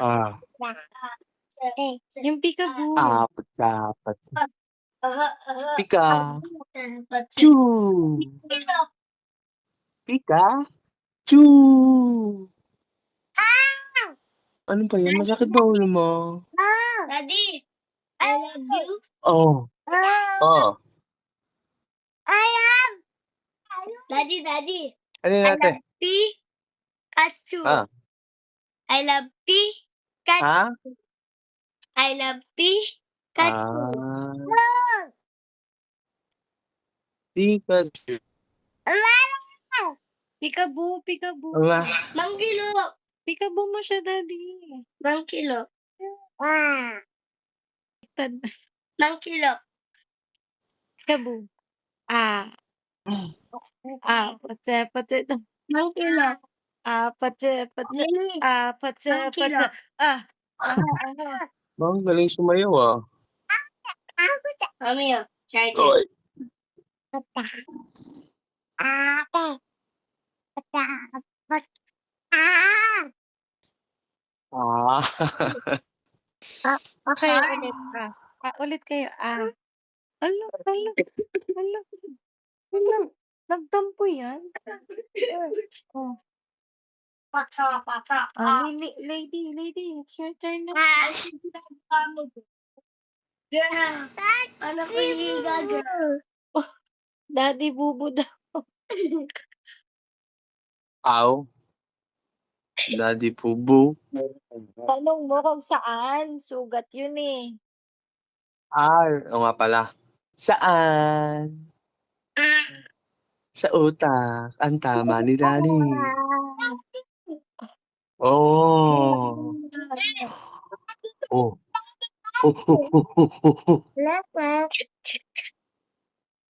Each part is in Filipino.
Ah. Yung peekaboo. Apat. Aha, aha. Pika. Sa- Chu. Ito. Pika. Chu. Ano ba yan? Masakit ba ulo mo? Daddy, I love you. Oh. Oh. Daddy, daddy. Ano yun natin? Pikachu. Ah. I love Pikachu. Ha? I love Pikachu. Ah. Pikachu. Peekaboo, peekaboo. Wala. Mangkilo. Peekaboo mo siya, daddy. Mangkilo. Tad. Mangkilo. Peekaboo. Ah. Ah, patse, patse. Mangkilo. Ah, patse, patse. Mini. Ah, patse, Mangkilo. patse. Ah. Aha, aha. Bang galing sumayaw ah. Mami, oh. Charge it. Oy. Ah. Ulit. Ah, ah, ulit kayo. Ah. Alo. Alo. Nagtampo yan. Oh. Pata, pata. Ah, lady, lady, lady, it's your turn na. Ah. Girl. Ano ko hihiga, girl? Daddy, bubo daw. Aw. Daddy Pubu. Tanong mo kung saan. Sugat yun eh. Ah, o nga pala. Saan? Sa utak. Ang tama ni Daddy. Oh. Oh. Oh, oh, oh, oh, oh, oh.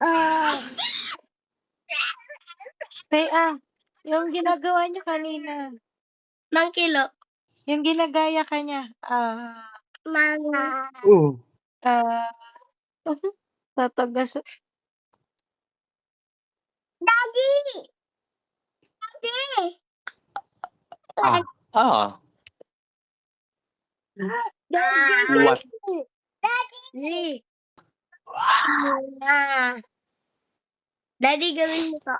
Ah. Ah. Yung ginagawa niyo kanina. Mangkilo. Yung ginagaya ka niya. Ah. Mama. Oh. Ah. tatagas. Daddy! Daddy! Ah. Ah. Daddy! What? Daddy! Ah. Daddy, gawin mo to.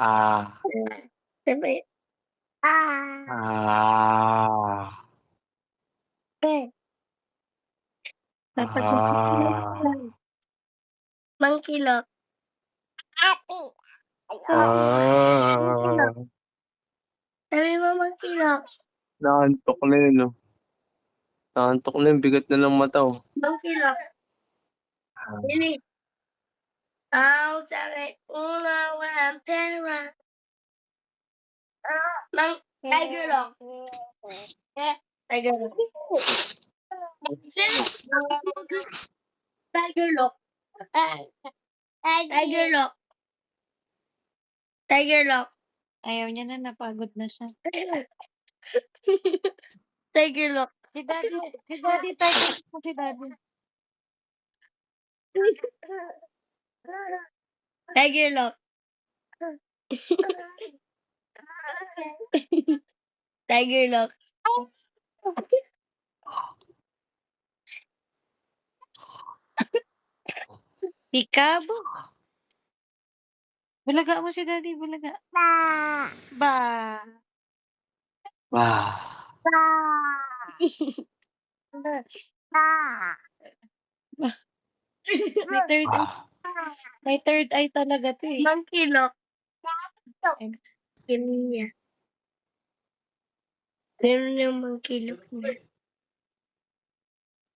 Ah. Sabi. Ah. Ah. Ah. Mangkilo. Happy. Ah. Sabi mo mangkilo. Naantok na yun, no? Naantok na yun. Bigat na ng mata, oh. Mangkilo. Dili. Aw, sabi. Una, walang pera. Mang, tiger lock. Eh, tiger lock. Sino? Tiger lock. Tiger lock. Tiger lock. Ayaw niya na, napagod na siya. Tiger lock. Si daddy, si daddy, tayo mo si daddy. Tiger lock. Tiger lock. Pikabo. Bulaga mo si daddy, bulaga. Ba. Wow. May third eye, Ah. may third eye talaga to eh. Monkey lock. Ganun niya. Ganun yung monkey lock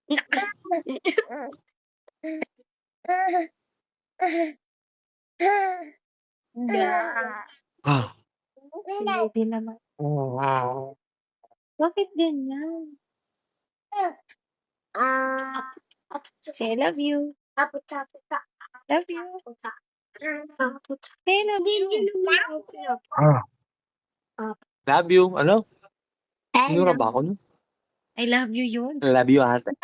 niya. Ah. Si daddy naman. Wow. Bakit ganyan? Ah, Say, I love you. Love you. Hey, love you. Ah. Love you. Ano? Nura ba ako nun? I love you yun. Love you, ate.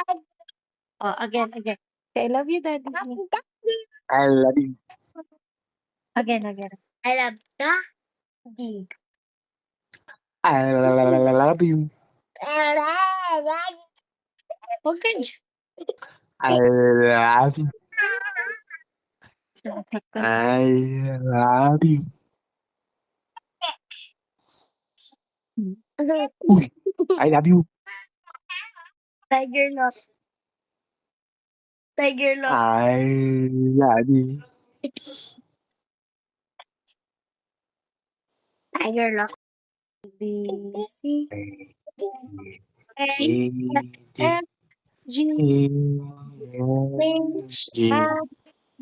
Oh, again, again. Say, I love you, daddy. I love you. Again, again. I love the D. I love you. Dyan. I love you. I love you. Uy, I love you. Tiger lock. Tiger lock. I love you. Tiger lock. B, C, A, F, G, H, I,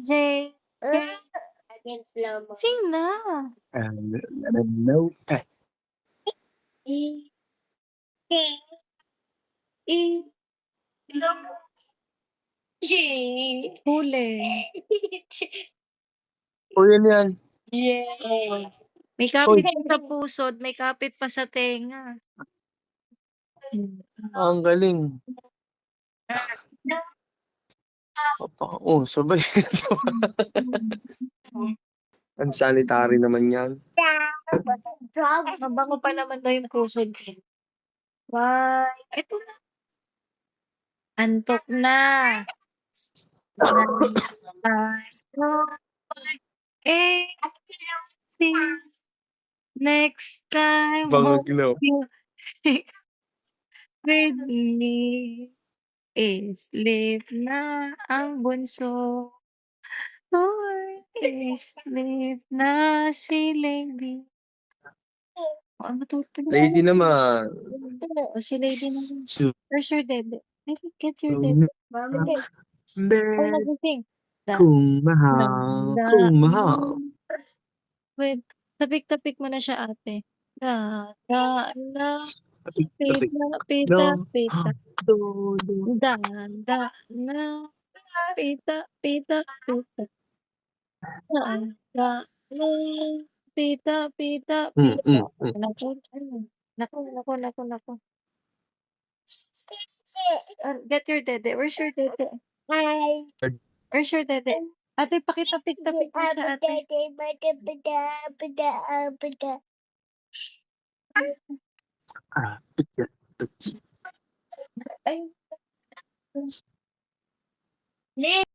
J, Lomo. Sing na. and no pet. E, Ding. E. G. huli. O yun yan. Yes. May kapit sa pusod, may kapit pa sa tenga. Ang galing. Papa, oh, sabay. Ang sanitary naman yan. Mabango pa naman daw yung pusod. Why? Ito na. Antok na. Ay, eh, six. Next time, Bangag no. with me is live na ang bunso. Boy, is live na si Lady. Oh, matutulog. Lady naman. Oh, si Lady naman. Two. Where's your dede? Maybe get your dede. Mami, Oh, Bet nagising. kung mahal, kung mahal. Wait, tapik-tapik mo na siya ate. Da, da, da, Tapik, tapik. pita, pita, pita. Do, do. Da, da, na, pita, pita, pita. Da, da, na, pita, pita, Mm, pita. mm, mm. Naku, ano? Naku, naku, naku, naku. Uh, get your dede. Where's your dede? Hi. Where's your dede? Ate, pakitapik-tapik mo siya, ate. Ah, picture, picture. Ay, Lee.